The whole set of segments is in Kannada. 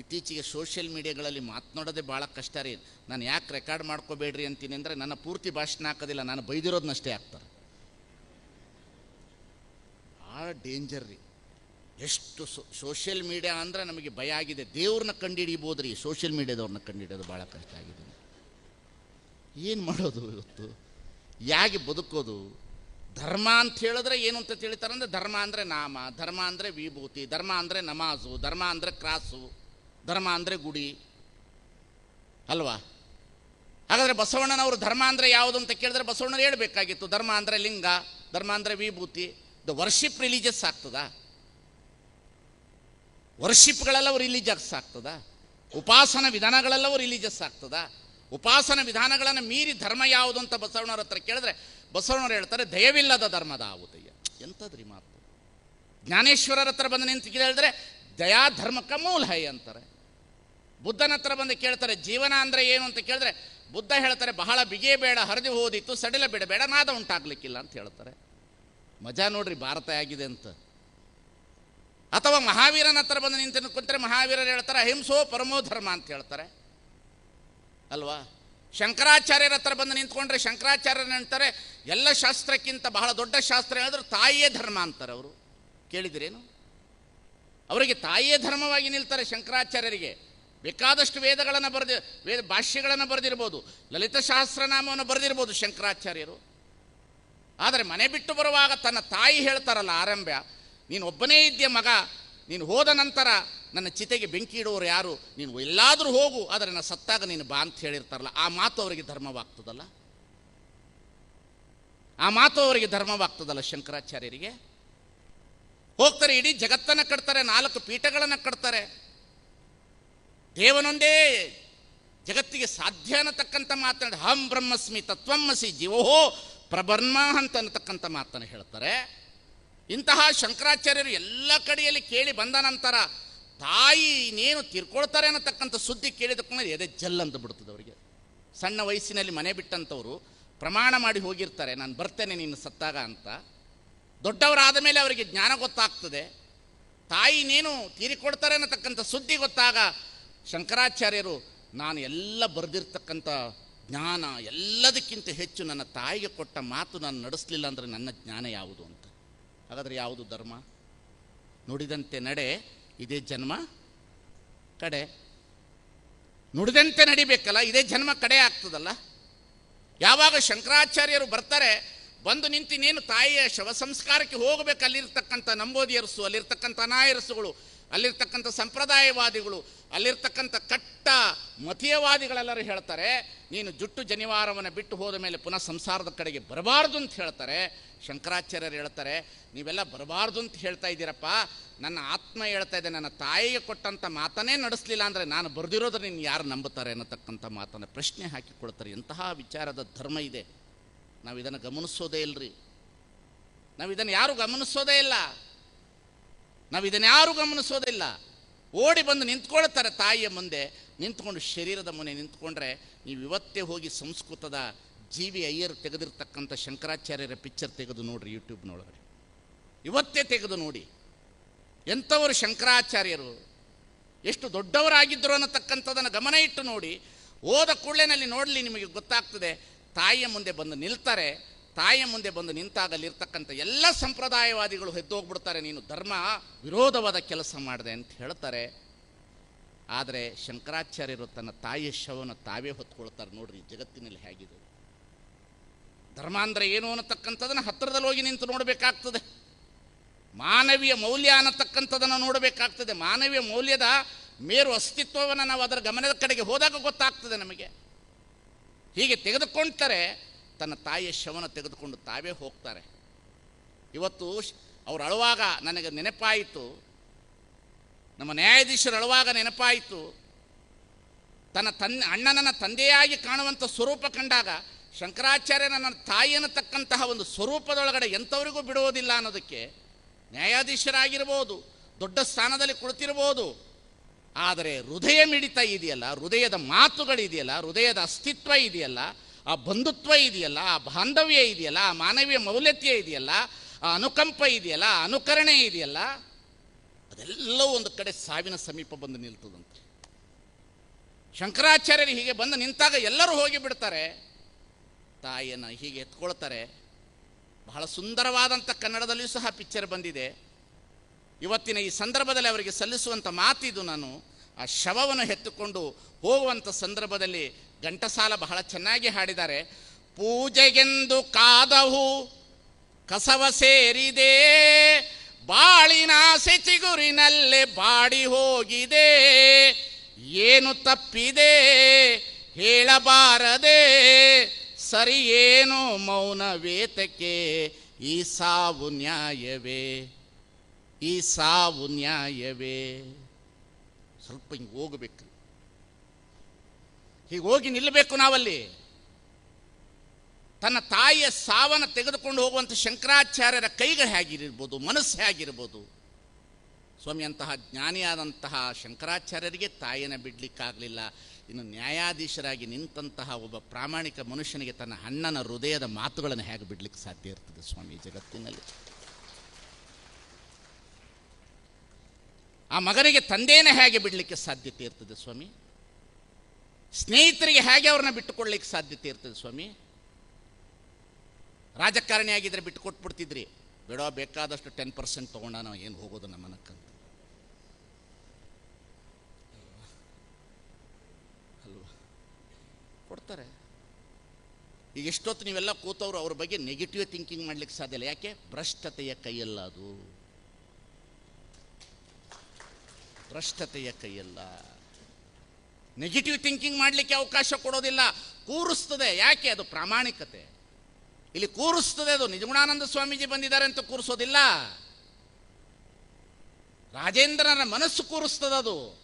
ಇತ್ತೀಚೆಗೆ ಸೋಷಿಯಲ್ ಮೀಡಿಯಾಗಳಲ್ಲಿ ಮಾತನಾಡೋದೇ ಭಾಳ ಕಷ್ಟ ರೀ. ನಾನು ಯಾಕೆ ರೆಕಾರ್ಡ್ ಮಾಡ್ಕೋಬೇಡ್ರಿ ಅಂತೀನಿ ಅಂದರೆ ನನ್ನ ಪೂರ್ತಿ ಭಾಷಣ ಹಾಕೋದಿಲ್ಲ, ನಾನು ಬೈದಿರೋದನ್ನಷ್ಟೇ ಹಾಕ್ತಾರೆ. ಭಾಳ ಡೇಂಜರ್ ರೀ. ಎಷ್ಟು ಸೋಷಿಯಲ್ ಮೀಡಿಯಾ ಅಂದರೆ ನಮಗೆ ಭಯ ಆಗಿದೆ. ದೇವ್ರನ್ನ ಕಂಡುಹಿಡಿಬೋದು ರೀ ಸೋಷಿಯಲ್ ಮೀಡಿಯಾದವ್ರನ್ನ ಕಂಡುಹಿಡಿಯೋದು ಭಾಳ ಕಷ್ಟ ಆಗಿದೆ. ಏನು ಮಾಡೋದು ಇವತ್ತು? ಯಾಕೆ ಬದುಕೋದು? ಧರ್ಮ ಅಂತ ಹೇಳಿದ್ರೆ ಏನು ಅಂತ ತಿಳಿತಾರೆ ಅಂದರೆ ಧರ್ಮ ಅಂದರೆ ನಾಮ, ಧರ್ಮ ಅಂದರೆ ವಿಭೂತಿ, ಧರ್ಮ ಅಂದರೆ ನಮಾಜು, ಧರ್ಮ ಅಂದರೆ ಕ್ರಾಸು. ಧರ್ಮ ಅಂದರೆ ಗುಡಿ. ಅಲ್ವಾ? ಹಾಗಾದರೆ ಬಸವಣ್ಣನವರು ಧರ್ಮ ಅಂದರೆ ಯಾವುದು ಅಂತ ಕೇಳಿದ್ರೆ ಬಸವಣ್ಣನ ಹೇಳಬೇಕಾಗಿತ್ತು. ಧರ್ಮ ಅಂದರೆ ಲಿಂಗ, ಧರ್ಮ ಅಂದರೆ ವಿಭೂತಿ. ದ ವರ್ಷಿಪ್ ರಿಲಿಜಿಯಸ್ ಆಗ್ತದಾ? ವರ್ಷಿಪ್ಗಳೆಲ್ಲವೂ ರಿಲಿಜಿಯಸ್ ಆಗ್ತದ? ಉಪಾಸನ ವಿಧಾನಗಳೆಲ್ಲವೂ ರಿಲಿಜಿಯಸ್ ಆಗ್ತದ? ಉಪಾಸನ ವಿಧಾನಗಳನ್ನು ಮೀರಿ ಧರ್ಮ ಯಾವುದು ಅಂತ ಬಸವಣ್ಣವ್ರ ಹತ್ರ ಕೇಳಿದ್ರೆ ಬಸವಣ್ಣವ್ರು ಹೇಳ್ತಾರೆ, ದಯವಿಲ್ಲದ ಧರ್ಮದ ಆವುದಯ್ಯ ಎಂಥದ್ರಿ ಮಾತು. ಜ್ಞಾನೇಶ್ವರರ ಹತ್ರ ಬಂದು ನಿಂತು ಕೇಳಿದ್ರೆ ದಯಾ ಧರ್ಮಕ್ಕೆ ಮೂಲ ಹೈ ಅಂತಾರೆ. ಬುದ್ಧನ ಹತ್ರ ಬಂದು ಕೇಳ್ತಾರೆ, ಜೀವನ ಅಂದರೆ ಏನು ಅಂತ ಕೇಳಿದ್ರೆ, ಬುದ್ಧ ಹೇಳ್ತಾರೆ, ಬಹಳ ಬಿಗೆ ಬೇಡ, ಹರಿದು ಹೋದಿತ್ತು ಸಡಿಲ ಬಿಡಬೇಡ ನಾದ ಉಂಟಾಗ್ಲಿಕ್ಕಿಲ್ಲ ಅಂತ ಹೇಳ್ತಾರೆ. ಮಜಾ ನೋಡ್ರಿ, ಭಾರತ ಆಗಿದೆ ಅಂತ. ಅಥವಾ ಮಹಾವೀರನ ಹತ್ರ ಬಂದು ನಿಂತು ಕುಂತರೆ ಮಹಾವೀರರು ಹೇಳ್ತಾರೆ, ಅಹಿಂಸೋ ಪರಮೋ ಧರ್ಮ ಅಂತ ಹೇಳ್ತಾರೆ. ಅಲ್ವಾ? ಶಂಕರಾಚಾರ್ಯರ ಹತ್ರ ಬಂದು ನಿಂತ್ಕೊಂಡ್ರೆ ಶಂಕರಾಚಾರ್ಯರು ಹೇಳ್ತಾರೆ, ಎಲ್ಲ ಶಾಸ್ತ್ರಕ್ಕಿಂತ ಬಹಳ ದೊಡ್ಡ ಶಾಸ್ತ್ರ ಹೇಳಿದ್ರು ತಾಯಿಯೇ ಧರ್ಮ ಅಂತಾರೆ ಅವರು. ಕೇಳಿದಿರೇನು? ಅವರಿಗೆ ತಾಯಿಯೇ ಧರ್ಮವಾಗಿ ನಿಲ್ತಾರೆ ಶಂಕರಾಚಾರ್ಯರಿಗೆ. ಬೇಕಾದಷ್ಟು ವೇದಗಳನ್ನು ಬರೆದಿ, ವೇದ ಭಾಷ್ಯಗಳನ್ನು ಬರೆದಿರ್ಬೋದು ಲಲಿತ ಸಹಸ್ರನಾಮವನ್ನು ಬರೆದಿರ್ಬೋದು ಶಂಕರಾಚಾರ್ಯರು. ಆದರೆ ಮನೆ ಬಿಟ್ಟು ಬರುವಾಗ ತನ್ನ ತಾಯಿ ಹೇಳ್ತಾರಲ್ಲ ಆರಂಭ, ನೀನು ಒಬ್ಬನೇ ಇದ್ದೀಯ ಮಗ, ನೀನು ಹೋದ ನಂತರ ನನ್ನ ಚಿತೆಗೆ ಬೆಂಕಿ ಇಡುವವರು ಯಾರು, ನೀನು ಎಲ್ಲಾದರೂ ಹೋಗು, ಆದರೆ ನಾನು ಸತ್ತಾಗ ನೀನು ಬಾ ಅಂತ ಹೇಳಿರ್ತಾರಲ್ಲ, ಆ ಮಾತು ಅವರಿಗೆ ಧರ್ಮವಾಗ್ತದಲ್ಲ? ಆ ಮಾತು ಅವರಿಗೆ ಧರ್ಮವಾಗ್ತದಲ್ಲ ಶಂಕರಾಚಾರ್ಯರಿಗೆ? ಹೋಗ್ತಾರೆ, ಇಡೀ ಜಗತ್ತನ್ನು ಕಟ್ತಾರೆ, ನಾಲ್ಕು ಪೀಠಗಳನ್ನು ಕಟ್ತಾರೆ. ದೇವನೊಂದೇ ಜಗತ್ತಿಗೆ ಸಾಧ್ಯ ಅನ್ನತಕ್ಕಂಥ ಮಾತನಾಡಿ, ಹಂ ಬ್ರಹ್ಮಸ್ಮಿ ತತ್ವಮ್ಮಸಿ ಜೀವೋಹೋ ಪ್ರಬರ್ಮ ಅಂತ ಅನ್ನತಕ್ಕಂಥ ಮಾತನ್ನು ಹೇಳ್ತಾರೆ. ಇಂತಹ ಶಂಕರಾಚಾರ್ಯರು ಎಲ್ಲ ಕಡೆಯಲ್ಲಿ ಕೇಳಿ ಬಂದ ನಂತರ, ತಾಯಿ ಇನ್ನೇನು ತಿರ್ಕೊಳ್ತಾರೆ ಅನ್ನತಕ್ಕಂಥ ಸುದ್ದಿ ಕೇಳಿದಕ್ಕೂ ಎದೆ ಜಲ್ ಅಂತ ಬಿಡ್ತದೆ ಅವರಿಗೆ. ಸಣ್ಣ ವಯಸ್ಸಿನಲ್ಲಿ ಮನೆ ಬಿಟ್ಟಂಥವ್ರು ಪ್ರಮಾಣ ಮಾಡಿ ಹೋಗಿರ್ತಾರೆ, ನಾನು ಬರ್ತೇನೆ ನೀನು ಸತ್ತಾಗ ಅಂತ. ದೊಡ್ಡವರಾದ ಮೇಲೆ ಅವರಿಗೆ ಜ್ಞಾನ ಗೊತ್ತಾಗ್ತದೆ. ತಾಯಿನೇನು ತೀರಿಕೊಡ್ತಾರೆ ಅನ್ನತಕ್ಕಂಥ ಸುದ್ದಿ ಗೊತ್ತಾಗ ಶಂಕರಾಚಾರ್ಯರು, ನಾನು ಎಲ್ಲ ಬರೆದಿರ್ತಕ್ಕಂಥ ಜ್ಞಾನ ಎಲ್ಲದಕ್ಕಿಂತ ಹೆಚ್ಚು ನನ್ನ ತಾಯಿಗೆ ಕೊಟ್ಟ ಮಾತು ನಾನು ನಡೆಸಲಿಲ್ಲ ಅಂದರೆ ನನ್ನ ಜ್ಞಾನ ಯಾವುದು ಅಂತ. ಹಾಗಾದರೆ ಯಾವುದು ಧರ್ಮ? ನುಡಿದಂತೆ ನಡೆ, ಇದೇ ಜನ್ಮ ಕಡೆ. ನುಡಿದಂತೆ ನಡಿಬೇಕಲ್ಲ, ಇದೇ ಜನ್ಮ ಕಡೆ ಆಗ್ತದಲ್ಲ. ಯಾವಾಗ ಶಂಕರಾಚಾರ್ಯರು ಬರ್ತಾರೆ ಬಂದು ನಿಂತು ನೀನು ತಾಯಿಯ ಶವ ಸಂಸ್ಕಾರಕ್ಕೆ ಹೋಗಬೇಕು. ಅಲ್ಲಿರ್ತಕ್ಕಂಥ ನಂಬೋದಿಯರಸು, ಅಲ್ಲಿರ್ತಕ್ಕಂಥ ನಾಯರಸುಗಳು ಅಲ್ಲಿರ್ತಕ್ಕಂಥ ಸಂಪ್ರದಾಯವಾದಿಗಳು, ಅಲ್ಲಿರ್ತಕ್ಕಂಥ ಕಟ್ಟ ಮತೀಯವಾದಿಗಳೆಲ್ಲರೂ ಹೇಳ್ತಾರೆ, ನೀನು ಜುಟ್ಟು ಜನಿವಾರವನ್ನು ಬಿಟ್ಟು ಹೋದ ಮೇಲೆ ಪುನಃ ಸಂಸಾರದ ಕಡೆಗೆ ಬರಬಾರ್ದು ಅಂತ ಹೇಳ್ತಾರೆ. ಶಂಕರಾಚಾರ್ಯರು ಹೇಳ್ತಾರೆ, ನೀವೆಲ್ಲ ಬರಬಾರ್ದು ಅಂತ ಹೇಳ್ತಾ ಇದ್ದೀರಪ್ಪ. ನನ್ನ ಆತ್ಮ ಹೇಳ್ತಾ ಇದೆ, ನನ್ನ ತಾಯಿಗೆ ಕೊಟ್ಟಂಥ ಮಾತನ್ನೇ ನಡೆಸಲಿಲ್ಲ ಅಂದರೆ ನಾನು ಬರೆದಿರೋದ್ರೆ ನೀನು ಯಾರು ನಂಬುತ್ತಾರೆ ಅನ್ನತಕ್ಕಂಥ ಮಾತನ್ನು ಪ್ರಶ್ನೆ ಹಾಕಿಕೊಳ್ತಾರೆ ಎಂತಹ ವಿಚಾರದ ಧರ್ಮ ಇದೆ. ನಾವು ಇದನ್ನು ಗಮನಿಸೋದೇ ಇಲ್ರಿ. ನಾವು ಇದನ್ನು ಯಾರು ಗಮನಿಸೋದೇ ಇಲ್ಲ. ನಾವು ಇದನ್ನು ಯಾರು ಗಮನಿಸೋದಿಲ್ಲ ಓಡಿ ಬಂದು ನಿಂತ್ಕೊಳ್ತಾರೆ ತಾಯಿಯ ಮುಂದೆ. ನಿಂತ್ಕೊಂಡು ಶರೀರದ ಮುಂದೆ ನಿಂತ್ಕೊಂಡ್ರೆ ನೀವು ಇವತ್ತೇ ಹೋಗಿ ಸಂಸ್ಕೃತದ ಜಿ ವಿ ಅಯ್ಯರ್ ತೆಗೆದಿರ್ತಕ್ಕಂಥ ಶಂಕರಾಚಾರ್ಯರ ಪಿಕ್ಚರ್ ತೆಗೆದು ನೋಡ್ರಿ ಯೂಟ್ಯೂಬ್ನೊಳಗಡೆ ಇವತ್ತೇ ತೆಗೆದು ನೋಡಿ. ಎಂಥವರು ಶಂಕರಾಚಾರ್ಯರು? ಎಷ್ಟು ದೊಡ್ಡವರಾಗಿದ್ದರು ಅನ್ನತಕ್ಕಂಥದ್ದನ್ನು ಗಮನ ಇಟ್ಟು ನೋಡಿ. ಓದ ಕೂಡಲೇನಲ್ಲಿ ನೋಡಲಿ ನಿಮಗೆ ಗೊತ್ತಾಗ್ತದೆ. ತಾಯಿಯ ಮುಂದೆ ಬಂದು ನಿಲ್ತಾರೆ, ತಾಯಿಯ ಮುಂದೆ ಬಂದು ನಿಂತಾಗಲಿರ್ತಕ್ಕಂಥ ಎಲ್ಲ ಸಂಪ್ರದಾಯವಾದಿಗಳು ಎದ್ದೋಗ್ಬಿಡ್ತಾರೆ ನೀನು ಧರ್ಮ ವಿರೋಧವಾದ ಕೆಲಸ ಮಾಡಿದೆ ಅಂತ ಹೇಳ್ತಾರೆ. ಆದರೆ ಶಂಕರಾಚಾರ್ಯರು ತನ್ನ ತಾಯಿಯ ಶವನ ತಾವೇ ಹೊತ್ಕೊಳ್ತಾರೆ ನೋಡ್ರಿ, ಜಗತ್ತಿನಲ್ಲಿ ಹೇಗಿದೆ. ಧರ್ಮ ಅಂದರೆ ಏನು ಅನ್ನತಕ್ಕಂಥದ್ದನ್ನು ಹತ್ತಿರದಲ್ಲಿ ಹೋಗಿ ನಿಂತು ನೋಡಬೇಕಾಗ್ತದೆ. ಮಾನವೀಯ ಮೌಲ್ಯ ಅನ್ನತಕ್ಕಂಥದ್ದನ್ನು ನೋಡಬೇಕಾಗ್ತದೆ. ಮಾನವೀಯ ಮೌಲ್ಯದ ಮೇರು ಅಸ್ತಿತ್ವವನ್ನು ನಾವು ಅದರ ಗಮನದ ಕಡೆಗೆ ಹೋದಾಗ ಗೊತ್ತಾಗ್ತದೆ ನಮಗೆ. ಹೀಗೆ ತೆಗೆದುಕೊಳ್ತಾರೆ ತನ್ನ ತಾಯಿಯ ಶವನ ತೆಗೆದುಕೊಂಡು ತಾವೇ ಹೋಗ್ತಾರೆ. ಇವತ್ತು ಅವರು ಅಳುವಾಗ ನನಗೆ ನೆನಪಾಯಿತು. ನಮ್ಮ ನ್ಯಾಯಾಧೀಶರು ಅಳುವಾಗ ನೆನಪಾಯಿತು. ತನ್ನ ತನ್ನ ಅಣ್ಣನನ್ನು ತಂದೆಯಾಗಿ ಕಾಣುವಂಥ ಸ್ವರೂಪ ಕಂಡಾಗ ಶಂಕರಾಚಾರ್ಯ ನನ್ನ ತಾಯಿ ತಕ್ಕಂತಹ ಒಂದು ಸ್ವರೂಪದೊಳಗಡೆ ಎಂಥವರಿಗೂ ಬಿಡುವುದಿಲ್ಲ ಅನ್ನೋದಕ್ಕೆ ನ್ಯಾಯಾಧೀಶರಾಗಿರ್ಬೋದು, ದೊಡ್ಡ ಸ್ಥಾನದಲ್ಲಿ ಕುಳಿತಿರ್ಬೋದು ಆದರೆ ಹೃದಯ ಮಿಡಿತ ಇದೆಯಲ್ಲ, ಹೃದಯದ ಮಾತುಗಳಿದೆಯಲ್ಲ ಹೃದಯದ ಅಸ್ತಿತ್ವ ಇದೆಯಲ್ಲ, ಆ ಬಂಧುತ್ವ ಇದೆಯಲ್ಲ, ಆ ಬಾಂಧವ್ಯ ಇದೆಯಲ್ಲ, ಆ ಮಾನವೀಯ ಮೌಲ್ಯತೆ ಇದೆಯಲ್ಲ, ಆ ಅನುಕಂಪ ಇದೆಯಲ್ಲ ಅನುಕರಣೆ ಇದೆಯಲ್ಲ, ಅದೆಲ್ಲವೂ ಒಂದು ಕಡೆ ಸಾವಿನ ಸಮೀಪ ಬಂದು ನಿಲ್ತದಂತೆ. ಶಂಕರಾಚಾರ್ಯರು ಹೀಗೆ ಬಂದು ನಿಂತಾಗ ಎಲ್ಲರೂ ಹೋಗಿ ಬಿಡ್ತಾರೆ. ತಾಯಿಯನ್ನು ಹೀಗೆ ಎತ್ಕೊಳ್ತಾರೆ. ಬಹಳ ಸುಂದರವಾದಂಥ ಕನ್ನಡದಲ್ಲಿಯೂ ಸಹ ಪಿಕ್ಚರ್ ಬಂದಿದೆ. ಇವತ್ತಿನ ಈ ಸಂದರ್ಭದಲ್ಲಿ ಅವರಿಗೆ ಸಲ್ಲಿಸುವಂಥ ಮಾತಿದು ನಾನು ಆ ಶವವನ್ನು ಎತ್ತುಕೊಂಡು ಹೋಗುವಂಥ ಸಂದರ್ಭದಲ್ಲಿ ಘಂಟಸಾಲ ಬಹಳ ಚೆನ್ನಾಗಿ ಹಾಡಿದ್ದಾರೆ. ಪೂಜೆಗೆಂದು ಕಾದವು, ಕಸವ ಸೇರಿದೆ, ಬಾಳಿನ ಸೆಚಿಗುರಿನಲ್ಲೇ ಬಾಡಿ ಹೋಗಿದೆ. ಏನು ತಪ್ಪಿದೆ ಹೇಳಬಾರದೆ ಸರಿ ಏನು ಮೌನ ವೇತಕ್ಕೆ ಈ ಸಾವು ನ್ಯಾಯವೇ. ಈ ಸಾವು ನ್ಯಾಯವೇ? ಸ್ವಲ್ಪ ಹಿಂಗೆ ಹೋಗಬೇಕು. ಹೀಗೆ ಹೋಗಿ ನಿಲ್ಲಬೇಕು ನಾವಲ್ಲಿ. ತನ್ನ ತಾಯಿಯ ಸಾವನ್ನು ತೆಗೆದುಕೊಂಡು ಹೋಗುವಂಥ ಶಂಕರಾಚಾರ್ಯರ ಕೈಗಳು ಹೇಗಿರ್ಬೋದು, ಮನಸ್ಸು ಹೇಗಿರ್ಬೋದು? ಸ್ವಾಮಿ, ಅಂತಹ ಜ್ಞಾನಿಯಾದಂತಹ ಶಂಕರಾಚಾರ್ಯರಿಗೆ ತಾಯಿಯನ್ನು ಬಿಡಲಿಕ್ಕಾಗಲಿಲ್ಲ. ಇನ್ನು ನ್ಯಾಯಾಧೀಶರಾಗಿ ನಿಂತಹ ಒಬ್ಬ ಪ್ರಾಮಾಣಿಕ ಮನುಷ್ಯನಿಗೆ ತನ್ನ ಅಣ್ಣನ ಹೃದಯದ ಮಾತುಗಳನ್ನು ಹೇಗೆ ಬಿಡಲಿಕ್ಕೆ ಸಾಧ್ಯ ಇರ್ತದೆ ಸ್ವಾಮಿ ಜಗತ್ತಿನಲ್ಲಿ? ಆ ಮಗನಿಗೆ ತಂದೆಯೇ ಹೇಗೆ ಬಿಡಲಿಕ್ಕೆ ಸಾಧ್ಯತೆ ಇರ್ತದೆ ಸ್ವಾಮಿ? ಸ್ನೇಹಿತರಿಗೆ ಹೇಗೆ ಅವ್ರನ್ನ ಬಿಟ್ಟುಕೊಳ್ಳಲಿಕ್ಕೆ ಸಾಧ್ಯತೆ ಇರ್ತದೆ ಸ್ವಾಮಿ? ರಾಜಕಾರಣಿ ಆಗಿದ್ರೆ ಬಿಟ್ಟು ಕೊಟ್ಬಿಡ್ತಿದ್ರಿ ಬಿಡೋ, ಬೇಕಾದಷ್ಟು ಟೆನ್ ಪರ್ಸೆಂಟ್ ತೊಗೊಂಡ ನಾವು ಏನು ಹೋಗೋದು ನಮ್ಮನಕ್ಕಂತ ಅಲ್ವಾ? ಕೊಡ್ತಾರೆ. ಈಗ ಎಷ್ಟೊತ್ತು ನೀವೆಲ್ಲ ಕೂತವ್ರು ಅವ್ರ ಬಗ್ಗೆ ನೆಗೆಟಿವ್ ಥಿಂಕಿಂಗ್ ಮಾಡ್ಲಿಕ್ಕೆ ಸಾಧ್ಯ ಇಲ್ಲ. ಯಾಕೆ? ಭ್ರಷ್ಟತೆಯ ಕೈಯಲ್ಲ ಅದು. ಭ್ರಷ್ಟತೆಯ ಕೈಯಲ್ಲ. ನೆಗೆಟಿವ್ ಥಿಂಕಿಂಗ್ ಮಾಡಲಿಕ್ಕೆ ಅವಕಾಶ ಕೊಡೋದಿಲ್ಲ. ಕೂರಿಸ್ತದೆ. ಯಾಕೆ? ಅದು ಪ್ರಾಮಾಣಿಕತೆ. ಇಲ್ಲಿ ಕೂರಿಸ್ತದೆ ಅದು. ನಿಜಗುಣಾನಂದ ಸ್ವಾಮೀಜಿ ಬಂದಿದ್ದಾರೆ ಅಂತ ಕೂರಿಸೋದಿಲ್ಲ. ರಾಜೇಂದ್ರನ ಮನಸ್ಸು ಕೂರಿಸ್ತದೆ ಅದು.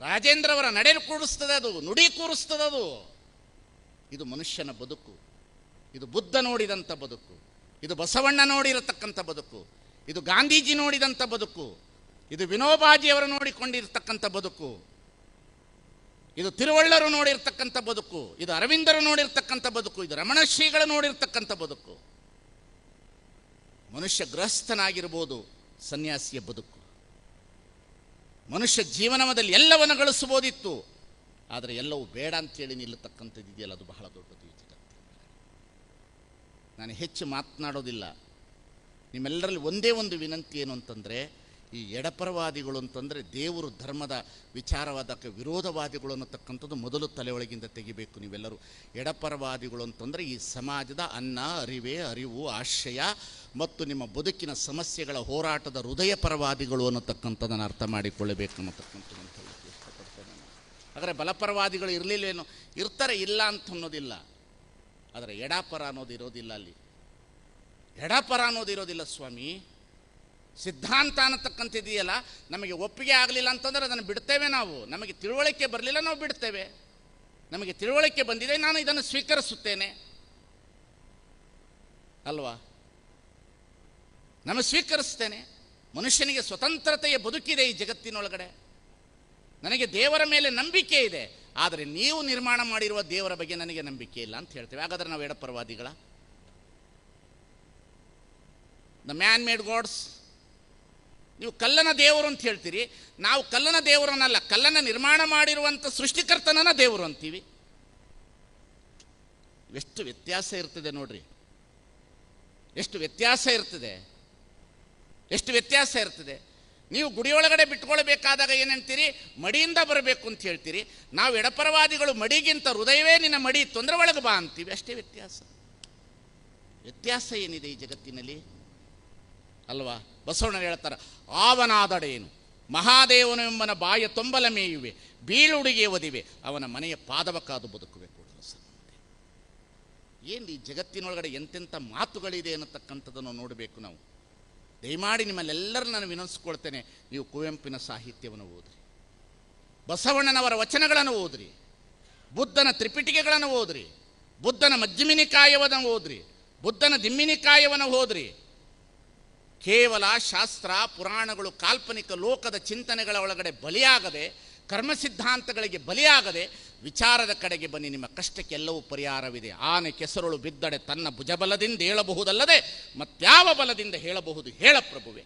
ರಾಜೇಂದ್ರವರ ನಡೆ ಕೂರಿಸ್ತದೆ ಅದು. ನುಡಿ ಕೂರಿಸ್ತದೆ ಅದು. ಇದು ಮನುಷ್ಯನ ಬದುಕು. ಇದು ಬುದ್ಧ ನೋಡಿದಂಥ ಬದುಕು. ಇದು ಬಸವಣ್ಣ ನೋಡಿರತಕ್ಕಂಥ ಬದುಕು. ಇದು ಗಾಂಧೀಜಿ ನೋಡಿದಂಥ ಬದುಕು. ಇದು ವಿನೋಬಾಜಿಯವರು ನೋಡಿಕೊಂಡಿರ್ತಕ್ಕಂಥ ಬದುಕು. ಇದು ತಿರುವಳ್ಳರು ನೋಡಿರ್ತಕ್ಕಂಥ ಬದುಕು. ಇದು ಅರವಿಂದರು ನೋಡಿರ್ತಕ್ಕಂಥ ಬದುಕು. ಇದು ರಮಣ ಶ್ರೀಗಳು ನೋಡಿರ್ತಕ್ಕಂಥ ಬದುಕು. ಮನುಷ್ಯ ಗೃಹಸ್ಥನಾಗಿರ್ಬೋದು ಸನ್ಯಾಸಿಯ ಬದುಕು. ಮನುಷ್ಯ ಜೀವನದಲ್ಲಿ ಎಲ್ಲವನ್ನು ಗಳಿಸಬಹುದಿತ್ತು. ಆದರೆ ಎಲ್ಲವೂ ಬೇಡ ಅಂತೇಳಿ ನಿಲ್ಲತಕ್ಕಂಥದ್ದು ಇದೆಯಲ್ಲ, ಅದು ಬಹಳ ದೊಡ್ಡದು ನಾನು ಹೆಚ್ಚು ಮಾತನಾಡೋದಿಲ್ಲ. ನಿಮ್ಮೆಲ್ಲರಲ್ಲಿ ಒಂದೇ ಒಂದು ವಿನಂತಿ ಏನು ಅಂತಂದರೆ ಈ ಎಡಪರವಾದಿಗಳು ಅಂತಂದರೆ ದೇವರು ಧರ್ಮದ ವಿಚಾರವಾದಕ್ಕೆ ವಿರೋಧವಾದಿಗಳು ಅನ್ನತಕ್ಕಂಥದ್ದು ಮೊದಲು ತಲೆಯೊಳಗಿಂದ ತೆಗಿಬೇಕು ನೀವೆಲ್ಲರೂ. ಎಡಪರವಾದಿಗಳು ಅಂತಂದರೆ ಈ ಸಮಾಜದ ಅನ್ನ, ಅರಿವೆ, ಅರಿವು, ಆಶ್ರಯ ಮತ್ತು ನಿಮ್ಮ ಬದುಕಿನ ಸಮಸ್ಯೆಗಳ ಹೋರಾಟದ ಹೃದಯ ಪರವಾದಿಗಳು ಅನ್ನತಕ್ಕಂಥದ್ದನ್ನು ಅರ್ಥ ಮಾಡಿಕೊಳ್ಳಬೇಕು ಅನ್ನತಕ್ಕಂಥದ್ದು ಆದರೆ ಬಲಪರವಾದಿಗಳು ಇರಲಿಲ್ಲೇನು ಇರ್ತಾರೆ ಇಲ್ಲ ಅಂತ ಅನ್ನೋದಿಲ್ಲ. ಆದರೆ ಎಡಪರ ಅನ್ನೋದು ಇರೋದಿಲ್ಲ ಅಲ್ಲಿ. ಎಡಪರ ಅನ್ನೋದು ಇರೋದಿಲ್ಲ ಸ್ವಾಮಿ. ಸಿದ್ಧಾಂತ ಅನ್ನತಕ್ಕಂಥದ್ದಿದೆಯಲ್ಲ ನಮಗೆ ಒಪ್ಪಿಗೆ ಆಗಲಿಲ್ಲ ಅಂತಂದರೆ ಅದನ್ನು ಬಿಡ್ತೇವೆ ನಾವು. ನಮಗೆ ತಿಳುವಳಿಕೆ ಬರಲಿಲ್ಲ, ನಾವು ಬಿಡ್ತೇವೆ. ನಮಗೆ ತಿಳುವಳಿಕೆ ಬಂದಿದೆ, ನಾನು ಇದನ್ನು ಸ್ವೀಕರಿಸುತ್ತೇನೆ. ಅಲ್ವಾ? ನಾನು ಸ್ವೀಕರಿಸ್ತೇನೆ. ಮನುಷ್ಯನಿಗೆ ಸ್ವತಂತ್ರತೆಯ ಬದುಕಿದೆ ಈ ಜಗತ್ತಿನೊಳಗಡೆ. ನನಗೆ ದೇವರ ಮೇಲೆ ನಂಬಿಕೆ ಇದೆ. ಆದರೆ ನೀವು ನಿರ್ಮಾಣ ಮಾಡಿರುವ ದೇವರ ಬಗ್ಗೆ ನನಗೆ ನಂಬಿಕೆ ಇಲ್ಲ ಅಂತ ಹೇಳ್ತೇವೆ. ಹಾಗಾದರೆ ನಾವು ಎಡಪರವಾದಿಗಳ. ದ ಮ್ಯಾನ್ ಮೇಡ್ ಗಾಡ್ಸ್ ನೀವು ಕಲ್ಲನ ದೇವರು ಅಂತ ಹೇಳ್ತೀರಿ. ನಾವು ಕಲ್ಲನ ದೇವರನ್ನಲ್ಲ ಕಲ್ಲನ ನಿರ್ಮಾಣ ಮಾಡಿರುವಂಥ ಸೃಷ್ಟಿಕರ್ತನನ ದೇವರು ಅಂತೀವಿ. ಎಷ್ಟು ವ್ಯತ್ಯಾಸ ಇರ್ತದೆ ನೋಡ್ರಿ. ಎಷ್ಟು ವ್ಯತ್ಯಾಸ ಇರ್ತದೆ. ಎಷ್ಟು ವ್ಯತ್ಯಾಸ ಇರ್ತದೆ. ನೀವು ಗುಡಿಯೊಳಗಡೆ ಬಿಟ್ಕೊಳ್ಬೇಕಾದಾಗ ಏನಂತೀರಿ ಮಡಿಯಿಂದ ಬರಬೇಕು ಅಂತ ಹೇಳ್ತೀರಿ. ನಾವು ಎಡಪರವಾದಿಗಳು ಮಡಿಗಿಂತ ಹೃದಯವೇ ನಿನ್ನ ಮಡಿ ತೊಂದರೆ ಒಳಗೆ ಬಾ ಅಂತೀವಿ. ಅಷ್ಟೇ ವ್ಯತ್ಯಾಸ. ವ್ಯತ್ಯಾಸ ಏನಿದೆ ಈ ಜಗತ್ತಿನಲ್ಲಿ? ಅಲ್ವಾ? ಬಸವಣ್ಣ ಹೇಳ್ತಾರೆ, ಆವನಾದಡೇನು, ಮಹಾದೇವನು ಎಂಬನ ಬಾಯ ತೊಂಬಲ ಮೇಯುವೆ, ಬೀಳುಡುಗೆ ಒದಿವೆ, ಅವನ ಮನೆಯ ಪಾದವ ಕಾದು ಏನು ಈ ಜಗತ್ತಿನೊಳಗಡೆ ಎಂತೆಂಥ ಮಾತುಗಳಿದೆ ಅನ್ನತಕ್ಕಂಥದ್ದನ್ನು ನೋಡಬೇಕು ನಾವು. ದಯಮಾಡಿ ನಿಮ್ಮಲ್ಲೆಲ್ಲರೂ ನಾನು ವಿನಂತಿಸ್ಕೊಳ್ತೇನೆ, ನೀವು ಕುವೆಂಪಿನ ಸಾಹಿತ್ಯವನ್ನು ಓದ್ರಿ, ಬಸವಣ್ಣನವರ ವಚನಗಳನ್ನು ಓದ್ರಿ, ಬುದ್ಧನ ತ್ರಿಪಿಟಿಕೆಗಳನ್ನು ಓದ್ರಿ, ಬುದ್ಧನ ಮಜ್ಜಿಮಿನಿಕಾಯವನ್ನು ಓದ್ರಿ, ಬುದ್ಧನ ದಿಮ್ಮಿನಿಕಾಯವನ್ನು ಓದ್ರಿ ಕೇವಲ ಶಾಸ್ತ್ರ, ಪುರಾಣಗಳು, ಕಾಲ್ಪನಿಕ ಲೋಕದ ಚಿಂತನೆಗಳ ಒಳಗಡೆ ಬಲಿಯಾಗದೆ ಕರ್ಮ ಸಿದ್ಧಾಂತಗಳಿಗೆ ಬಲಿಯಾಗದೆ, ವಿಚಾರದ ಕಡೆಗೆ ಬನ್ನಿ, ನಿಮ್ಮ ಕಷ್ಟಕ್ಕೆಲ್ಲವೂ ಪರಿಹಾರವಿದೆ. ಆನೆ, ಕೆಸರುಳು ಬಿದ್ದಡೆ ತನ್ನ ಭುಜಬಲದಿಂದ ಹೇಳಬಹುದಲ್ಲದೆ, ಮತ್ಯಾವ ಬಲದಿಂದ ಹೇಳಬಹುದು? ಹೇಳ ಪ್ರಭುವೆ.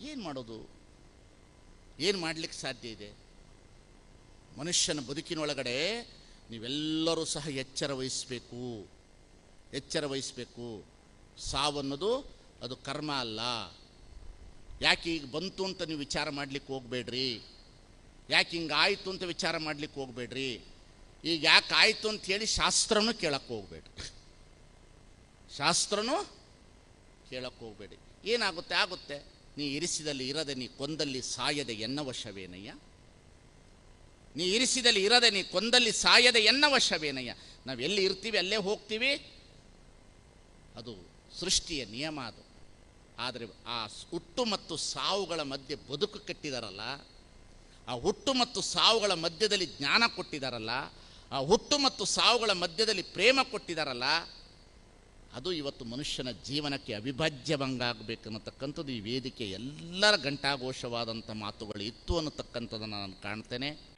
ಏನು ಮಾಡೋದು? ಏನು ಮಾಡಲಿಕ್ಕೆ ಸಾಧ್ಯ ಇದೆ? ಮನುಷ್ಯನ ಬದುಕಿನೊಳಗಡೆ ನೀವೆಲ್ಲರೂ ಸಹ ಎಚ್ಚರ ವಹಿಸಬೇಕು. ಎಚ್ಚರ ವಹಿಸಬೇಕು. ಸಾವನ್ನೋದು, ಅದು ಕರ್ಮ ಅಲ್ಲ. ಯಾಕೆ ಈಗ ಬಂತು ಅಂತ ನೀವು ವಿಚಾರ ಮಾಡಲಿಕ್ಕೆ ಹೋಗಬೇಡ್ರಿ. ಯಾಕೆ ಹಿಂಗೆ ಆಯಿತು ಅಂತ ವಿಚಾರ ಮಾಡಲಿಕ್ಕೆ ಹೋಗಬೇಡ್ರಿ. ಈಗ ಯಾಕೆ ಆಯಿತು ಅಂತ ಹೇಳಿ ಶಾಸ್ತ್ರನೂ ಕೇಳಕ್ಕೆ ಹೋಗಬೇಡ್ರಿ. ಶಾಸ್ತ್ರನೂ ಕೇಳಕ್ಕೆ ಹೋಗಬೇಡಿ ಏನಾಗುತ್ತೆ? ಆಗುತ್ತೆ, ನೀ ಇರಿಸಿದಲ್ಲಿ ಇರದೆ ನೀ ಕೊಂದಲ್ಲಿ ಸಾಯದೆ ಎನ್ನ ವಶವೇನಯ್ಯ ನೀ ಇರಿಸಿದಲ್ಲಿ ಇರದೆ ನೀ ಕೊಂದಲ್ಲಿ ಸಾಯದೆ ಎನ್ನ ವಶವೇನಯ್ಯ ನಾವು ಎಲ್ಲಿ ಇರ್ತೀವಿ, ಅಲ್ಲೇ ಹೋಗ್ತೀವಿ. ಅದು ಸೃಷ್ಟಿಯ ನಿಯಮ ಅದು. ಆದರೆ ಆ ಹುಟ್ಟು ಮತ್ತು ಸಾವುಗಳ ಮಧ್ಯೆ ಬದುಕು ಕಟ್ಟಿದಾರಲ್ಲ, ಆ ಹುಟ್ಟು ಮತ್ತು ಸಾವುಗಳ ಮಧ್ಯದಲ್ಲಿ ಜ್ಞಾನ ಕೊಟ್ಟಿದಾರಲ್ಲ, ಆ ಹುಟ್ಟು ಮತ್ತು ಸಾವುಗಳ ಮಧ್ಯದಲ್ಲಿ ಪ್ರೇಮ ಕೊಟ್ಟಿದಾರಲ್ಲ, ಅದು ಇವತ್ತು ಮನುಷ್ಯನ ಜೀವನಕ್ಕೆ ಅವಿಭಾಜ್ಯ ಭಂಗ ಆಗಬೇಕನ್ನತಕ್ಕಂಥದ್ದು ಈ ವೇದಿಕೆ ಎಲ್ಲರ ಘಂಟಾಘೋಷವಾದಂಥ ಮಾತುಗಳು ಇತ್ತು ಅನ್ನತಕ್ಕಂಥದ್ದನ್ನು ನಾನು ಕಾಣ್ತೇನೆ.